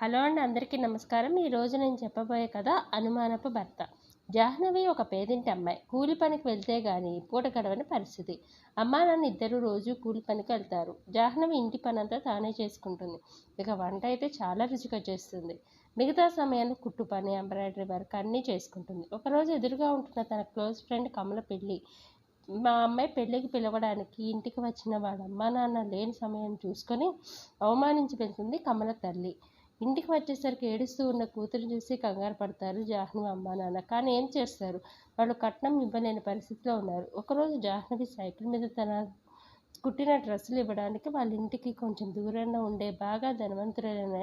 Hello అండి అందరికీ నమస్కారం. ఈరోజు నేను చెప్పబోయే కథ అనుమానపు భర్త. జాహ్నవి ఒక పేదింటి అమ్మాయి. కూలి పనికి వెళ్తే గాని పూట గడవని పరిస్థితి. అమ్మా నాన్న ఇద్దరు రోజు కూలి పనికి వెళ్తారు. జాహ్నవి ఇంటి పనంతా తానే చేసుకుంటుంది. ఇక వంట అయితే చాలా రుచిగా చేస్తుంది. మిగతా సమయాన్ని కుట్టు పని ఎంబ్రాయిడరీ వర్క్ అన్నీ చేసుకుంటుంది. ఒకరోజు ఎదురుగా ఉంటున్న తన క్లోజ్ ఫ్రెండ్ కమల పెళ్ళి. మా అమ్మాయి పెళ్ళికి పిలవడానికి ఇంటికి వచ్చిన వాడు అమ్మా నాన్న లేని సమయం చూసుకొని అవమానించి వెళ్తుంది కమల తల్లి. ఇంటికి వచ్చేసరికి ఏడుస్తూ ఉన్న కూతురు చూసి కంగారు పడతారు జాహ్నవి అమ్మ నాన్న. కానీ ఏం చేస్తారు? వాళ్ళు కట్నం ఇవ్వలేని పరిస్థితిలో ఉన్నారు. ఒకరోజు జాహ్నవి సైకిల్ మీద తన కుట్టిన డ్రెస్సులు ఇవ్వడానికి వాళ్ళ ఇంటికి కొంచెం దూరంలో ఉండే బాగా ధనవంతులైన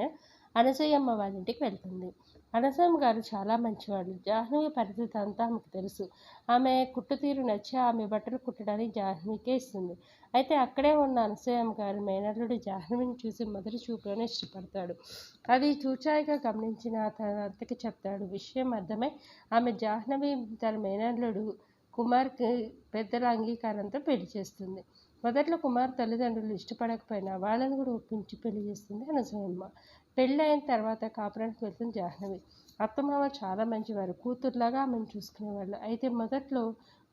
అనసూయమ్మ వాళ్ళ ఇంటికి వెళ్తుంది. అనసూయమ్మ గారు చాలా మంచివాళ్ళు. జాహ్నవి పరిస్థితి అంతా ఆమెకు తెలుసు. ఆమె కుట్టు తీరు నచ్చి ఆమె బట్టలు కుట్టడానికి జాహ్నవికే ఇస్తుంది. అయితే అక్కడే ఉన్న అనసూయమ్మ గారు మేనల్లుడు జాహ్నవిని చూసి మొదటి చూపులోనే ఇష్టపడతాడు. అది చూచాయిగా గమనించిన తన అత్తకి చెప్తాడు. విషయం అర్థమై ఆమె జాహ్నవి తన మేనల్లుడు కుమార్కి పెద్దల అంగీకారంతో పెళ్ళి చేస్తుంది. మొదట్లో కుమార్ తల్లిదండ్రులు ఇష్టపడకపోయినా వాళ్ళని కూడా ఒప్పించి పెళ్ళి చేస్తుంది అనసూయమ్మ. పెళ్ళి అయిన తర్వాత కాపురానికి వెళ్తుంది జాహ్నవి అత్తమామ చాలా మంచివారు కూతురులాగా ఆమెను చూసుకునేవాళ్ళు. అయితే మొదట్లో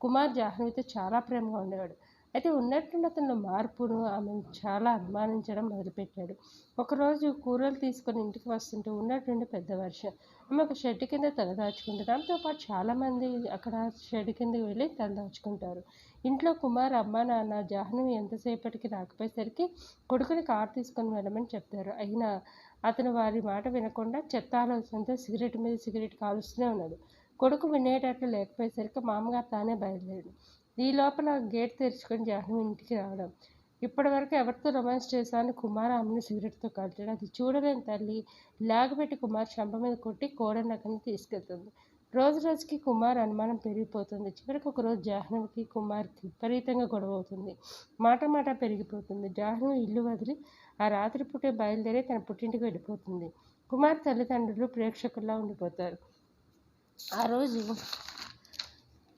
కుమార్ జాహ్నవితో చాలా ప్రేమగా ఉండేవాడు. అయితే ఉన్నట్టుండి అతను మార్పును ఆమెను చాలా అనుమానించడం మొదలుపెట్టాడు. ఒకరోజు కూరలు తీసుకొని ఇంటికి వస్తుంటే ఉన్నట్టుండి పెద్ద వర్షం. ఆమె ఒక షెడ్ కింద తలదాచుకుంటుంది దాంతో పాటు చాలామంది అక్కడ షెడ్ కిందకి వెళ్ళి తలదాచుకుంటారు ఇంట్లో కుమార్ అమ్మ నాన్న జాహ్నవి ఎంతసేపటికి రాకపోయేసరికి కొడుకుని కారు తీసుకొని వెళ్ళమని చెప్తారు. అయినా అతను వారి మాట వినకుండా చెత్త ఆలోచనతో సిగరెట్ మీద సిగరెట్ కాలుస్తూనే ఉన్నాడు. కొడుకు వినేటట్లు లేకపోయేసరికి మామగారు తానే బయలుదేరాడు ఈ లోపల గేట్ తెరుచుకొని జాహ్నవి ఇంటికి రావడం. ఇప్పటివరకు ఎవరితో రొమాన్స్ చేశాను కుమార్ ఆమెను సిగరెట్తో కాల్చాడు. అది చూడలేని తల్లి లాగబెట్టి కుమార్ చంప మీద కొట్టి కోడని తీసుకెళ్తుంది. రోజు రోజుకి కుమార్ అనుమానం పెరిగిపోతుంది. చివరికి ఒకరోజు జాహ్నవికి కుమార్కి విపరీతంగా గొడవ అవుతుంది. మాట మాట పెరిగిపోతుంది. జాహ్నవి ఇల్లు వదిలి ఆ రాత్రి పుట్టే బయలుదేరి తన పుట్టింటికి వెళ్ళిపోతుంది. కుమార్ తల్లిదండ్రులు ప్రేక్షకుల్లా ఉండిపోతారు. ఆ రోజు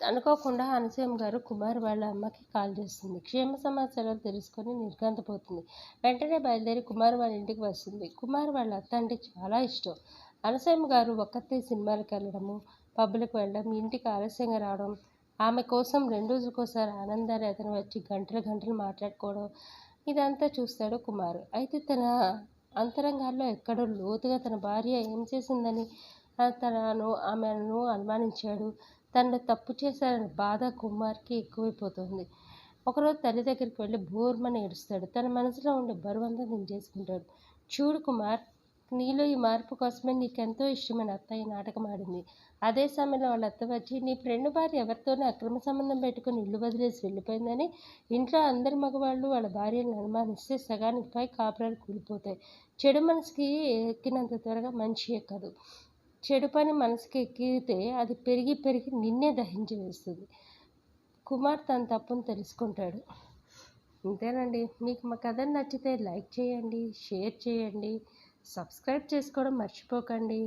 అనుకోకుండా అనసూయం గారు కుమార్ వాళ్ళ అమ్మకి కాల్ చేస్తుంది. క్షేమ సమాచారాలు తెలుసుకొని నిర్గంతపోతుంది వెంటనే బయలుదేరి కుమార్ వాళ్ళ ఇంటికి వస్తుంది. కుమార్ వాళ్ళ అత్త అంటే చాలా ఇష్టం. అనసూయం గారు ఒక్కతే సినిమాలకు వెళ్ళడము పబ్బులకు వెళ్ళడం ఇంటికి ఆలస్యంగా రావడం ఆమె కోసం రెండు రోజులకోసారి ఆనందాన్ని అతను వచ్చి గంటలు గంటలు మాట్లాడుకోవడం ఇదంతా చూస్తాడు కుమార్. అయితే తన అంతరంగాల్లో ఎక్కడో లోతుగా తన భార్య ఏం చేసిందని తనను ఆమెను అనుమానించాడు. తను తప్పు చేశారని బాధ కుమార్కి ఎక్కువైపోతుంది. ఒకరోజు తల్లి దగ్గరికి వెళ్ళి బోర్మని ఏడుస్తాడు. తన మనసులో ఉండే బరువంతా దించేసుకుంటాడు. చూడు కుమార్ నీలో ఈ మార్పు కోసమే నీకెంతో ఇష్టమైన అత్త ఈ నాటకం ఆడింది. అదే సమయంలో వాళ్ళ అత్త వచ్చి నీ ఫ్రెండ్ భార్య ఎవరితోనో అక్రమ సంబంధం పెట్టుకుని ఇల్లు వదిలేసి వెళ్ళిపోయిందని ఇంట్లో అందరి మగవాళ్ళు వాళ్ళ భార్యలను అనుమానిస్తే సగానికి పై కాపురాలు కూలిపోతాయి. చెడు మనసుకి ఎక్కినంత త్వరగా మంచి ఎక్కదు. చెడు పని మనసుకి ఎక్కితే అది పెరిగి పెరిగి నిన్నే దహించి వేస్తుంది. కుమార్ తన తప్పును తెలుసుకుంటాడు. అంతేనండి మీకు మా కథ నచ్చితే లైక్ చేయండి షేర్ చేయండి సబ్స్క్రైబ్ చేసుకోవడం మర్చిపోకండి.